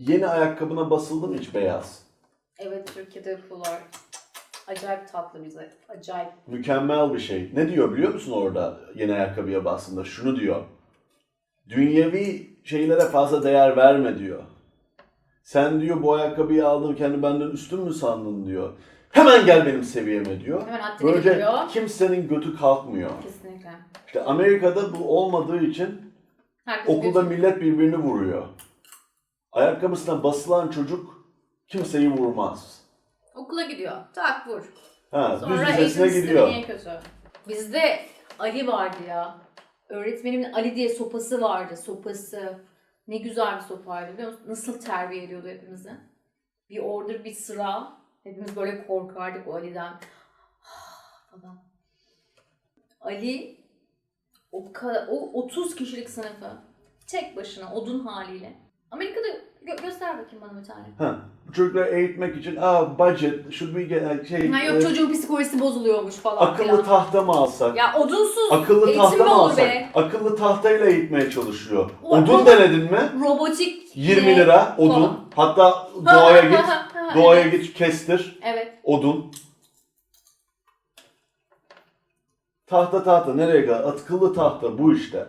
Yeni ayakkabına basıldı mı hiç beyaz? Evet Türkiye'de yapıyorlar. Acayip tatlı bize. Acayip. Mükemmel bir şey. Ne diyor biliyor musun orada yeni ayakkabıya bastığında? Şunu diyor. Dünyevi şeylere fazla değer verme diyor. Sen diyor bu ayakkabıyı aldın kendi benden üstün mü sandın diyor. Hemen gel benim seviyeme diyor. Hemen haddini Böylece biliyor. kimsenin götü kalkmıyor. Kesinlikle. İşte Amerika'da bu olmadığı için Herkes okulda bir- millet birbirini vuruyor. Ayakkabısına basılan çocuk kimseyi vurmaz. okula gidiyor. Tak vur. Ha, düz Sonra lisesine eğitim sistemi gidiyor. niye kötü? Bizde Ali vardı ya. Öğretmenimin Ali diye sopası vardı. Sopası. Ne güzel bir sopaydı biliyor musun? Nasıl terbiye ediyordu hepimizi. Bir order bir sıra. Hepimiz böyle korkardık o Ali'den. falan. Ali o, kadar, o 30 kişilik sınıfı tek başına odun haliyle. Amerika'da gö- göster bakayım bana bir tane. Ha, bu çocukları eğitmek için aa budget, should we get şey, Ha yok e, çocuğun psikolojisi bozuluyormuş falan akıllı filan. tahta mı alsak? Ya odunsuz akıllı eğitim tahta mi mı olur alsak? be? Akıllı tahtayla eğitmeye çalışıyor. O- Odun o- denedin mi? Robotik 20 ne? lira odun. falan. Hatta doğaya git, doğaya evet. git kestir Evet. odun. Tahta tahta nereye kadar? Akıllı tahta bu işte.